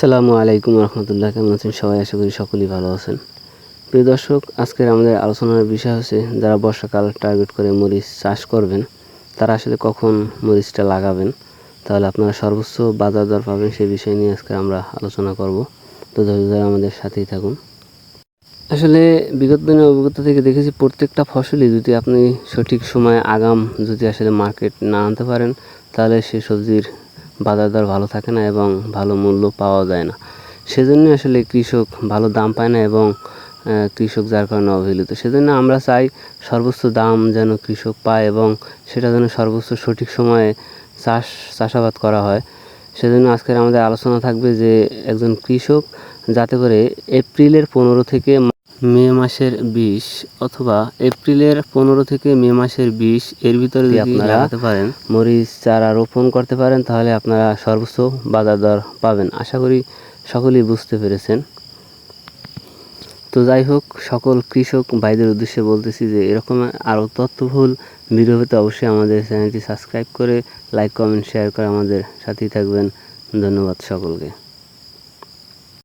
আসসালামু আলাইকুম রহমতুল্লাহ, কেমন আছেন সবাই? আশা করি সকলেই ভালো আছেন। প্রিয় দর্শক, আজকের আমাদের আলোচনার বিষয় হচ্ছে, যারা বর্ষাকাল টার্গেট করে মরিচ চাষ করবেন, তারা আসলে কখন মরিচটা লাগাবেন? তাহলে আপনারা সর্বোচ্চ বাজার দর পাবেন সেই বিষয় নিয়ে আজকে আমরা আলোচনা করব। তো ধৈর্য ধরে আমাদের সাথেই থাকুন। আসলে বিগত দিনের অভিজ্ঞতা থেকে দেখেছি, প্রত্যেকটা ফসলই যদি আপনি সঠিক সময়ে আগাম যদি আসলে মার্কেট না আনতে পারেন, তাহলে সে সবজির বাজার দর ভালো থাকে না এবং ভালো মূল্য পাওয়া যায় না। সেজন্য আসলে কৃষক ভালো দাম পায় না এবং কৃষক যার কারণে অবহেলিত। সেজন্য আমরা চাই সর্বোচ্চ দাম যেন কৃষক পায় এবং সেটা যেন সর্বোচ্চ সঠিক সময়ে চাষ, চাষাবাদ করা হয়। সেজন্য আজকের আমাদের আলোচনা থাকবে যে একজন কৃষক যাতে করে এপ্রিলের পনেরো থেকে মে মাসের বিশ অথবা এপ্রিলের পনেরো থেকে মে মাসের বিশ এর ভিতরে যদি আপনারা লাগাতে পারেন। মরিচ চারা রোপণ করতে পারেন তাহলে আপনারা সর্বোচ্চ বাজার দর পাবেন। আশা করি সকলেই বুঝতে পেরেছেন। তো যাই হোক সকল কৃষক ভাইদের উদ্দেশ্যে বলতেছি যে এরকম আরও তথ্যবহুল ভিডিও পেতে অবশ্যই আমাদের চ্যানেলটি সাবস্ক্রাইব করে লাইক কমেন্ট শেয়ার করে আমাদের সাথেই থাকবেন। ধন্যবাদ সকলকে।